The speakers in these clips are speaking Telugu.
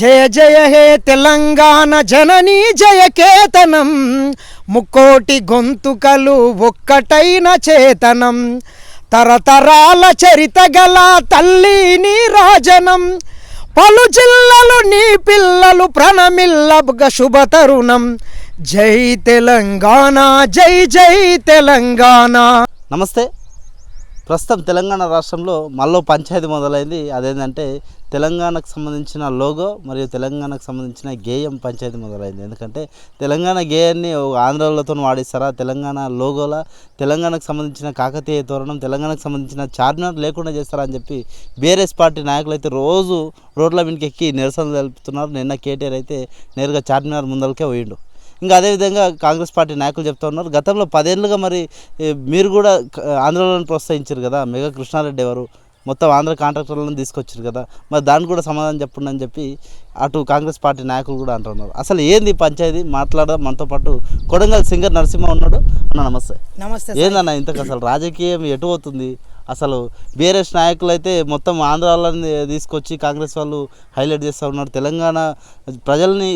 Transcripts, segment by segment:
జయ జయ హే తెలంగాణ జననీ జయకేతనం ముక్కోటి గొంతుకలు ఒక్కటైన చేతనం. తరతరాల చరిత గల తల్లి రాజనం. పలు జిల్లలు నీ పిల్లలు ప్రణమిల్లబుగ శుభతరుణం జై తెలంగాణ జై జై తెలంగాణ. నమస్తే. ప్రస్తుతం తెలంగాణ రాష్ట్రంలో మళ్ళీ పంచాయతీ మొదలైంది. అదేంటంటే తెలంగాణకు సంబంధించిన లోగో మరియు తెలంగాణకు సంబంధించిన గేయం పంచాయతీ మొదలైంది. ఎందుకంటే తెలంగాణ గేయాన్ని ఓ ఆంధ్రాలతో వాడిస్తారా తెలంగాణ లోగోల? తెలంగాణకు సంబంధించిన కాకతీయ తోరణం? తెలంగాణకు సంబంధించిన చార్మినార్ లేకుండా చేస్తారా అని చెప్పి బీఆర్ఎస్ పార్టీ నాయకులు అయితే రోజు రోడ్ల మీదకి ఎక్కి నిరసనలు తెలుపుతున్నారు. నిన్న కేటీఆర్ అయితే నేరుగా చార్మినార్ ముందరకే పోయిండు. ఇంకా అదేవిధంగా కాంగ్రెస్ పార్టీ నాయకులు చెప్తా ఉన్నారు. గతంలో పదేళ్ళుగా మరి మీరు కూడా ఆంధ్రలోని ప్రోత్సహించారు కదా? మెగా కృష్ణారెడ్డి ఎవరు? మొత్తం ఆంధ్ర కాంట్రాక్టర్లను తీసుకొచ్చారు కదా? మరి దానికి కూడా సమాధానం చెప్పండి అని చెప్పి అటు కాంగ్రెస్ పార్టీ నాయకులు కూడా అంటున్నారు అసలు ఏంది పంచాయతీ? మాట్లాడడం మనతో పాటు కొడంగల్ సింగర్ నరసింహ ఉన్నాడు. అన్న నమస్తే. నమస్తే ఏందన్న ఇంతకు అసలు రాజకీయం ఎటు పోతుంది? అసలు బీఆర్ఎస్ నాయకులు అయితే మొత్తం ఆంధ్రాలని తీసుకొచ్చి కాంగ్రెస్ వాళ్ళు హైలైట్ చేస్తూ ఉన్నారు. తెలంగాణ ప్రజల్ని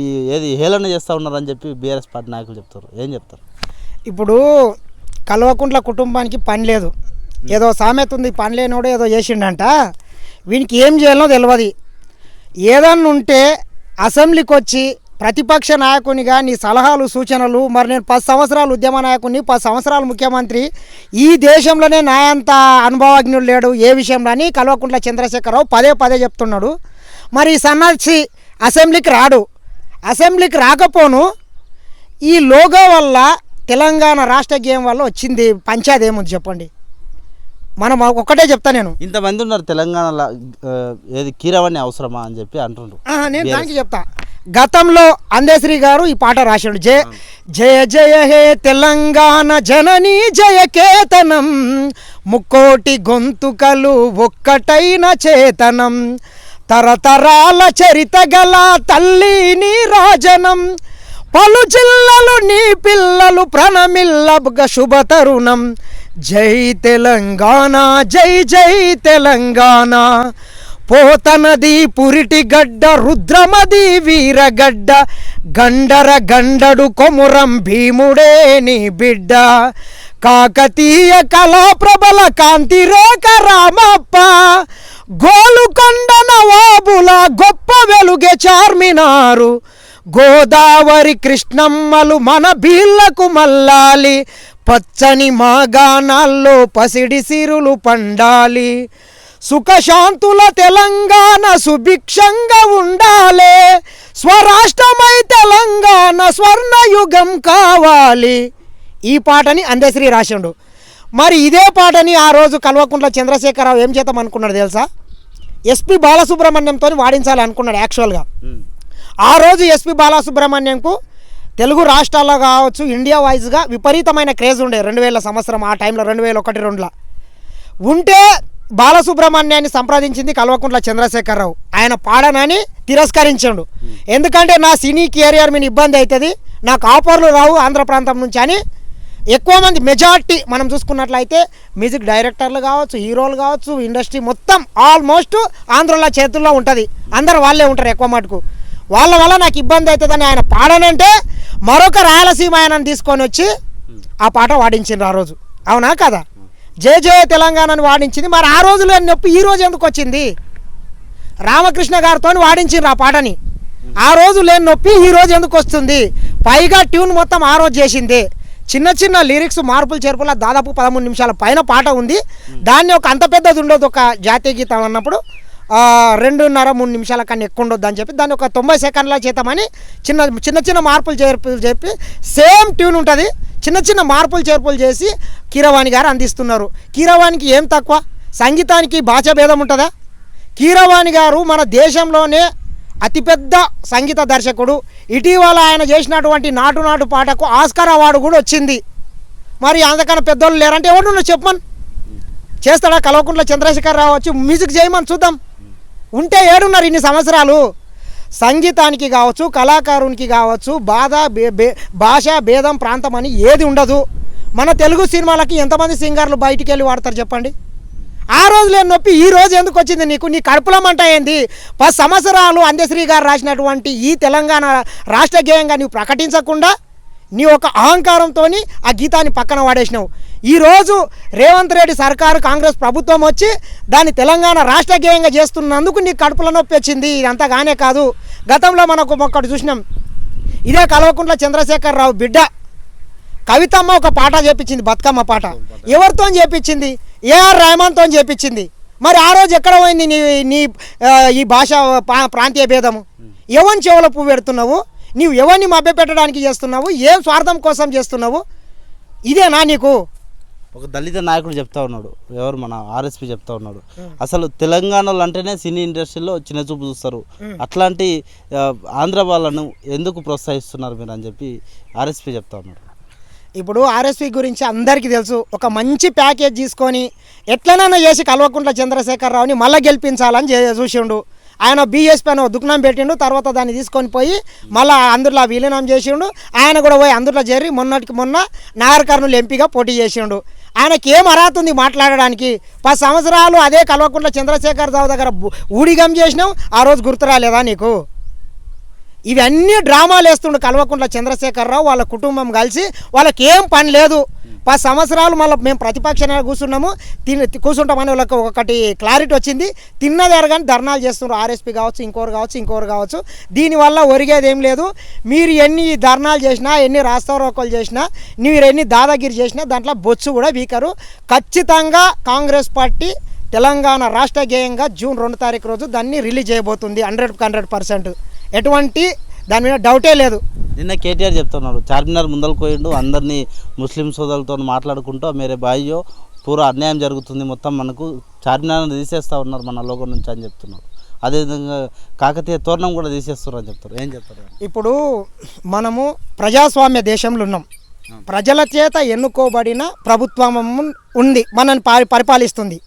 ఈ ఏది హేళన చేస్తూ ఉన్నారు అని చెప్పి బీఆర్ఎస్ పార్టీ నాయకులు చెప్తారు. ఏం చెప్తారు? ఇప్పుడు కల్వకుంట్ల కుటుంబానికి పని లేదు. ఏదో సామెత ఉంది పని లేనోడు ఏదో చేసిండంట. వీనికి ఏం చేయాలో తెలియదు ఏదన్నా ఉంటే అసెంబ్లీకి వచ్చి ప్రతిపక్ష నాయకునిగా నీ సలహాలు సూచనలు మరి నేను పది సంవత్సరాలు ఉద్యమ నాయకుని పది సంవత్సరాలు ముఖ్యమంత్రి ఈ దేశంలోనే నా అంత అనుభవజ్ఞుడు లేడు ఏ విషయంలో అని కల్వకుంట్ల చంద్రశేఖరరావు పదే పదే చెప్తున్నాడు. మరి సన్నాసి అసెంబ్లీకి రాడు. అసెంబ్లీకి రాకపోను ఈ లోగో వల్ల తెలంగాణ రాష్ట్ర గేమ్ వల్ల వచ్చింది పంచాయతీ ఏముంది చెప్పండి. మనం ఒక్కటే చెప్తా నేను. ఇంతమంది ఉన్నారు తెలంగాణలో ఏది కీరవాణి అవసరమా అని చెప్పి అంటుండ్రు ఆ, నేను దానికి చెప్తా. గతంలో అందేశ్రీ గారు ఈ పాట రాశాడు. జయ జయ జయ హే తెలంగాణ జననీ జయ కేతనం. ముక్కోటి గొంతుకలు ఒక్కటైన చేతనం. తరతరాల చరిత గల తల్లి రాజనం. పలు జిల్లలు నీ పిల్లలు ప్రణమిల్లబుగ శుభ తరుణం జై తెలంగాణ జై జై తెలంగాణ. పోతనది పురిటి గడ్డ రుద్రమది వీరగడ్డ గండర గండడు కొమురం భీముడే నీ బిడ్డ. కాకతీయ కళా ప్రబల కాంతిరేఖ రామప్ప గోలుకొండ నవాబుల గొప్ప వెలుగే చార్మినారు. గోదావరి కృష్ణమ్మలు మన బీళ్ళకు మల్లాలి పచ్చని మాగాణాల్లో పసిడి సిరులు పండాలి. సుఖశాంతుల తెలంగాణ సుభిక్షంగా ఉండాలి. స్వరాష్ట్రమై తెలంగాణ స్వర్ణయుగం కావాలి. ఈ పాటని అందశ్రీ రాసిండు. మరి ఇదే పాటని ఆ రోజు కల్వకుంట్ల చంద్రశేఖరరావు ఏం చేద్దాం అనుకున్నాడు తెలుసా ఎస్పి బాలసుబ్రహ్మణ్యంతో వాడించాలి అనుకున్నాడు యాక్చువల్గా. ఆ రోజు ఎస్పి బాలసుబ్రహ్మణ్యంకు తెలుగు రాష్ట్రాల్లో కావచ్చు ఇండియా వైజ్గా విపరీతమైన క్రేజ్ ఉండే రెండు వేల సంవత్సరం ఆ టైంలో రెండు వేల ఒకటి రెండులో. ఉంటే బాలసుబ్రహ్మణ్యాన్ని సంప్రదించింది కల్వకుంట్ల చంద్రశేఖరరావు. ఆయన పాడనని తిరస్కరించాడు. ఎందుకంటే నా సినీ కెరియర్ మీద ఇబ్బంది అవుతుంది నాకు ఆఫర్లు రావు ఆంధ్ర ప్రాంతం నుంచి అని ఎక్కువ మంది మెజార్టీ మనం చూసుకున్నట్లయితే మ్యూజిక్ డైరెక్టర్లు కావచ్చు హీరోలు కావచ్చు ఇండస్ట్రీ మొత్తం ఆల్మోస్ట్ ఆంధ్రలో చేతుల్లో ఉంటుంది. అందరు వాళ్ళే ఉంటారు ఎక్కువ మటుకు. వాళ్ళ వల్ల నాకు ఇబ్బంది అవుతుందని ఆయన పాడనంటే మరొక రాయలసీమ ఆయనను తీసుకొని వచ్చి ఆ పాట వాడించిండ్రు ఆ రోజు. అవునా కదా? జయ జయ తెలంగాణని వాడించింది. మరి ఆ రోజు నొప్పి ఈ రోజు ఎందుకు వచ్చింది? రామకృష్ణ గారితో వాడించిండ్రు ఆ పాటని. ఆ రోజు లేని నొప్పి ఈ రోజు ఎందుకు వస్తుంది? పైగా ట్యూన్ మొత్తం ఆ రోజు చేసింది. చిన్న చిన్న లిరిక్స్ మార్పులు చేర్పుల దాదాపు పదమూడు నిమిషాల పైన పాట ఉంది. దాన్ని ఒక అంత పెద్దది ఉండదు ఒక జాతీయ గీతం అన్నప్పుడు. రెండున్నర మూడు నిమిషాల కన్నా ఎక్కువ ఉండొద్దు అని చెప్పి దాన్ని ఒక తొంభై సెకండ్ల చేద్దామని చిన్న చిన్న చిన్న మార్పులు చేర్పులు చెప్పి సేమ్ ట్యూన్ ఉంటుంది. చిన్న చిన్న మార్పులు చేర్పులు చేసి కీరవాణి గారు అందిస్తున్నారు. కీరవాణికి ఏం తక్కువ? సంగీతానికి భాష భేదం ఉంటుందా? కీరవాణి గారు మన దేశంలోనే అతిపెద్ద సంగీత దర్శకుడు. ఇటీవల ఆయన చేసినటువంటి నాటు నాటు పాటకు ఆస్కార్ అవార్డు కూడా వచ్చింది. మరి అంతకన్నా పెద్దోళ్ళు లేరంటే ఎవరు చెప్పమని. చేస్తాడా? కల్వకుంట్ల చంద్రశేఖర్ రావు వచ్చి మ్యూజిక్ చేయమని చూద్దాం. ఉంటే ఏడున్నారు ఇన్ని సంవత్సరాలు. సంగీతానికి కావచ్చు కళాకారునికి కావచ్చు బాధ భాష భేదం ప్రాంతం అని ఏది ఉండదు. మన తెలుగు సినిమాలకి ఎంతమంది సింగర్లు బయటికి వెళ్ళి వాడతారు చెప్పండి? ఆ రోజు లేని నొప్పి ఈ రోజు ఎందుకు వచ్చింది నీకు? నీ కడుపులో మంట ఏంది? పది సంవత్సరాలు అందశ్రీ గారు రాసినటువంటి ఈ తెలంగాణ రాష్ట్ర గేయంగా నువ్వు ప్రకటించకుండా నీ ఒక అహంకారంతో ఆ గీతాన్ని పక్కన వాడేసినావు. ఈరోజు రేవంత్ రెడ్డి సర్కారు కాంగ్రెస్ ప్రభుత్వం వచ్చి దాన్ని తెలంగాణ రాష్ట్ర గేయంగా చేస్తున్నందుకు నీకు కడుపులో నొప్పి వచ్చింది. ఇదంతా కానే కాదు. గతంలో మనకు ఒక్కటి చూసినాం. ఇదే కల్వకుంట్ల చంద్రశేఖరరావు బిడ్డ. కవితమ్మ ఒక పాట చేపించింది బతుకమ్మ పాట. ఎవరితో చేపించింది? ఏఆర్ రెహమాన్తో చేపించింది. మరి ఆ రోజు ఎక్కడ పోయింది నీ నీ ఈ భాష పా- ప్రాంతీయ భేదము? ఎవరిని చెవుల పువ్వు పెడుతున్నావు? నీవు ఎవరిని మభ్యపెట్టడానికి చేస్తున్నావు? ఏం స్వార్థం కోసం చేస్తున్నావు? ఇదేనా నీకు? ఒక దళిత నాయకుడు చెప్తా ఉన్నాడు. ఎవరు మన ఆర్ఎస్పి చెప్తా ఉన్నాడు. అసలు తెలంగాణలో అంటేనే సినీ ఇండస్ట్రీలో చిన్న చూపు చూస్తారు. అట్లాంటి ఆంధ్ర వాళ్ళను ఎందుకు ప్రోత్సహిస్తున్నారు మీరు అని చెప్పి ఆర్ఎస్పి చెప్తా ఉన్నాడు. ఇప్పుడు ఆర్ఎస్పి గురించి అందరికీ తెలుసు. ఒక మంచి ప్యాకేజ్ తీసుకొని ఎట్లనైనా చేసి కల్వకుంట్ల చంద్రశేఖరరావుని మళ్ళీ గెలిపించాలని చూసిండు. ఆయన బీఎస్పీ అని ఒక దుకాణం పెట్టిండు తర్వాత దాన్ని తీసుకొని పోయి మళ్ళీ అందులో విలీనం చేసిండు. ఆయన కూడా పోయి అందులో చేరి మొన్నటికి మొన్న నాగర్ కర్నూలు ఎంపీగా పోటీ చేసిండు. ఆయనకి ఏం అర్హత ఉంది మాట్లాడడానికి? పది సంవత్సరాలు అదే కల్వకుంట్ల చంద్రశేఖర్ రావు దగ్గర ఊడిగం చేసినావు ఆ రోజు గుర్తు రాలేదా నీకు? ఇవన్నీ డ్రామాలు వేస్తుండు కల్వకుంట్ల చంద్రశేఖరరావు వాళ్ళ కుటుంబం కలిసి వాళ్ళకి ఏం పని లేదు. పది సంవత్సరాలు మళ్ళీ మేము ప్రతిపక్షంగా కూర్చున్నాము. తిని కూర్చుంటామని వాళ్ళకి ఒకటి క్లారిటీ వచ్చింది. తిన్నదారు కానీ ధర్నాలు చేస్తున్నారు. ఆర్ఎస్పీ కావచ్చు ఇంకోరు కావచ్చు ఇంకోరు కావచ్చు. దీనివల్ల ఒరిగేది ఏం లేదు. మీరు ఎన్ని ధర్నాలు చేసినా ఎన్ని రాస్తారోకలు చేసినా మీరు ఎన్ని దాదాగిరి చేసినా దాంట్లో బొచ్చు కూడా వీకరు. ఖచ్చితంగా కాంగ్రెస్ పార్టీ తెలంగాణ రాష్ట్ర గేయంగా జూన్ రెండు తారీఖు రోజు దాన్ని రిలీజ్ చేయబోతుంది. Hundred hundred percent. ఎటువంటి దాని మీద డౌటే లేదు. నిన్న కేటీఆర్ చెప్తున్నారు చార్మినార్ ముందరకు పోయిండు అందరినీ ముస్లిం సోదరులతో మాట్లాడుకుంటూ మేరే బాయ్యో పూరా అన్యాయం జరుగుతుంది మొత్తం మనకు చార్మినార్ని తీసేస్తా ఉన్నారు మన లోగో నుంచి అని చెప్తున్నారు అదేవిధంగా కాకతీయ తోరణం కూడా తీసేస్తున్నారు అని చెప్తారు. ఏం చెప్తారు? ఇప్పుడు మనము ప్రజాస్వామ్య దేశంలో ఉన్నాం. ప్రజల చేత ఎన్నుకోబడిన ప్రభుత్వం ఉంది మనల్ని పరి పరిపాలిస్తుంది.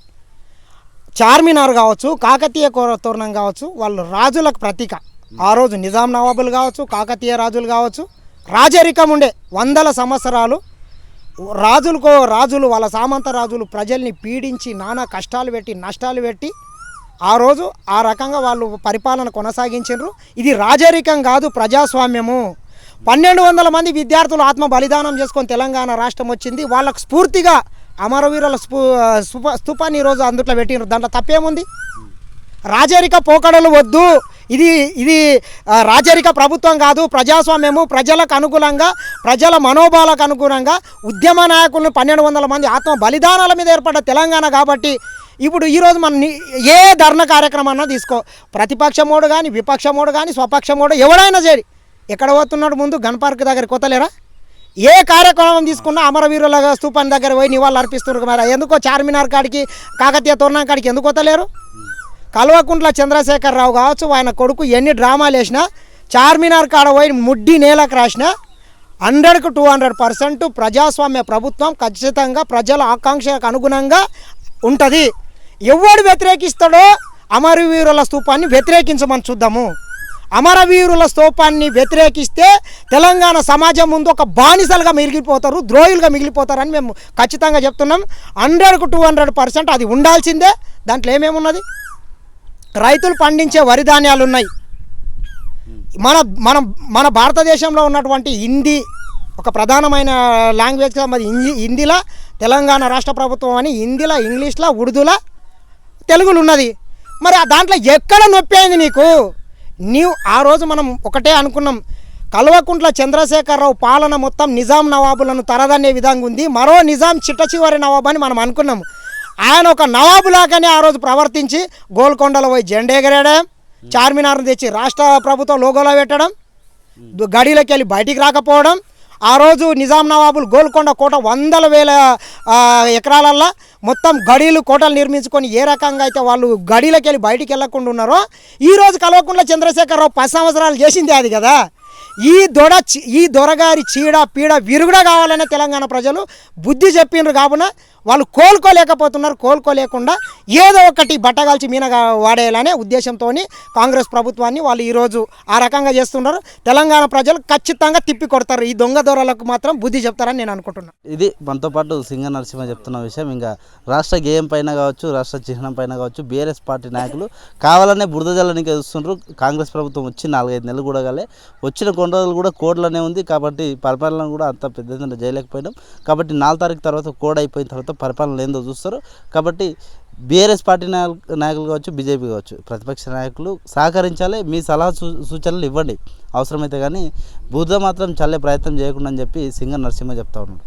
చార్మినార్ కావచ్చు కాకతీయ కో- తోరణం కావచ్చు వాళ్ళు రాజులకు ప్రతీక. ఆ రోజు నిజాం నవాబులు కావచ్చు కాకతీయ రాజులు కావచ్చు రాజరికం ఉండే వందల సంవత్సరాలు రాజులకో రాజులు వాళ్ళ సామంత రాజులు ప్రజల్ని పీడించి నానా కష్టాలు పెట్టి నష్టాలు పెట్టి ఆ రోజు ఆ రకంగా వాళ్ళు పరిపాలన కొనసాగించారు ఇది రాజరికం కాదు ప్రజాస్వామ్యము. పన్నెండు వందల మంది విద్యార్థులు ఆత్మ బలిదానం చేసుకొని తెలంగాణ రాష్ట్రం వచ్చింది. వాళ్ళకు స్ఫూర్తిగా అమరవీరుల స్ఫూ స్తూపాన్ని స్థూపాన్ని ఈరోజు అందుట్లో పెట్టినారు దాంట్లో తప్పేముంది? రాజరిక పోకడలు వద్దు. ఇది ఇది రాజరిక ప్రభుత్వం కాదు ప్రజాస్వామ్యము ప్రజలకు అనుకూలంగా ప్రజల మనోభావాలకు అనుగుణంగా ఉద్యమ నాయకులను పన్నెండు వందల మంది ఆత్మ బలిదానాల మీద ఏర్పడ్డ తెలంగాణ కాబట్టి ఇప్పుడు ఈరోజు మన ఏ ధర్న కార్యక్రమాన్ని తీసుకో. ప్రతిపక్షమోడు కానీ విపక్షమోడు కానీ స్వపక్షమోడు ఎవడైనా సరే ఎక్కడ పోతున్నాడు ముందు గన్ పార్క్ దగ్గర కొత్తలేరా? ఏ కార్యక్రమం తీసుకున్నా అమరవీరుల స్థూపాన్ని దగ్గర పోయి నివాళులు అర్పిస్తున్నారు మరి. ఎందుకో చార్మినార్ కాడికి కాకతీయ తోరణం కాడికి ఎందుకు కొత్తలేరు? కల్వకుంట్ల చంద్రశేఖరరావు కావచ్చు ఆయన కొడుకు ఎన్ని డ్రామాలు వేసినా చార్మినార్ కాడ పోయి ముడ్డి నేలకు రాసిన హండ్రెడ్కు టూ హండ్రెడ్ పర్సెంట్ ప్రజాస్వామ్య ప్రభుత్వం ఖచ్చితంగా ప్రజల ఆకాంక్షలకు అనుగుణంగా ఉంటుంది. ఎవడు వ్యతిరేకిస్తాడో అమరవీరుల స్తూపాన్ని వ్యతిరేకించమని చూద్దాము. అమరవీరుల స్తూపాన్ని వ్యతిరేకిస్తే తెలంగాణ సమాజం ముందు ఒక బానిసలుగా మిగిలిపోతారు ద్రోహులుగా మిగిలిపోతారని మేము ఖచ్చితంగా చెప్తున్నాం. హండ్రెడ్కు టూ హండ్రెడ్ పర్సెంట్ అది ఉండాల్సిందే. దాంట్లో ఏమేమున్నది? రైతులు పండించే వరి ధాన్యాలు ఉన్నాయి మన మన మన భారతదేశంలో ఉన్నటువంటి హిందీ ఒక ప్రధానమైన లాంగ్వేజ్ మరి హిందీ హిందీలో తెలంగాణ రాష్ట్ర ప్రభుత్వం అని హిందీలో ఇంగ్లీష్లో ఉర్దూలో తెలుగులు ఉన్నది మరి ఆ దాంట్లో ఎక్కడ నొప్పి అయింది నీకు? నీవు ఆ రోజు మనం ఒకటే అనుకున్నాం. కల్వకుంట్ల చంద్రశేఖరరావు పాలన మొత్తం నిజాం నవాబులను తరదనే విధంగా ఉంది. మరో నిజాం చిట్ట చివరి నవాబు అని మనం అనుకున్నాం. ఆయన ఒక నవాబులాగానే ఆ రోజు ప్రవర్తించి గోల్కొండలో పోయి జెండా ఎగరేయడం చార్మినార్ను తెచ్చి రాష్ట్ర ప్రభుత్వం లోగోలో పెట్టడం గడిలోకి వెళ్ళి బయటికి రాకపోవడం ఆ రోజు నిజాం నవాబులు గోల్కొండ కోట వందల వేల ఎకరాలల్లో మొత్తం గడీలు కోటలు నిర్మించుకొని ఏ రకంగా అయితే వాళ్ళు గడిలోకి వెళ్ళి బయటికి వెళ్ళకుండా ఉన్నారో ఈ రోజు కల్వకుంట్ల చంద్రశేఖరరావు పది సంవత్సరాలు చేసింది అది కదా. ఈ దొడ ఈ దొరగారి చీడ పీడ విరుగుడ కావాలనే తెలంగాణ ప్రజలు బుద్ధి చెప్పిండ్రు కావున వాళ్ళు కోలుకోలేకపోతున్నారు కోలుకోలేకుండా ఏదో ఒకటి బట్టగాల్చి మీనగా వాడేయాలనే ఉద్దేశంతో కాంగ్రెస్ ప్రభుత్వాన్ని వాళ్ళు ఈరోజు ఆ రకంగా చేస్తున్నారు. తెలంగాణ ప్రజలు ఖచ్చితంగా తిప్పి కొడతారు. ఈ దొంగ దొరలకు మాత్రం బుద్ధి చెప్తారని నేను అనుకుంటున్నాను ఇది మనతో పాటు సింగ నరసింహ చెప్తున్న విషయం. ఇంకా రాష్ట్ర గేయం పైన కావచ్చు రాష్ట్ర చిహ్నం పైన కావచ్చు బీఆర్ఎస్ పార్టీ నాయకులు కావాలనే బురద జల్లనికి కాంగ్రెస్ ప్రభుత్వం వచ్చి నాలుగైదు నెలలు కూడా కాలే వచ్చిన కొన్ని రోజులు కూడా కోడ్లోనే ఉంది. కాబట్టి పరిపాలన కూడా అంత పెద్ద చేయలేకపోయినాం కాబట్టి నాలుగు తారీఖు తర్వాత కోడ్ అయిపోయిన తర్వాత పరిపాలన ఏందో చూస్తారు. కాబట్టి బీఆర్ఎస్ పార్టీ నాయకులు నాయకులు కావచ్చు బీజేపీ కావచ్చు ప్రతిపక్ష నాయకులు సహకరించాలి. మీ సలహా సూచనలు ఇవ్వండి. అవసరమైతే కానీ బురద మాత్రం చల్లే ప్రయత్నం చేయకుండా అని చెప్పి సింగర్ నరసింహ చెప్తా ఉన్నాడు.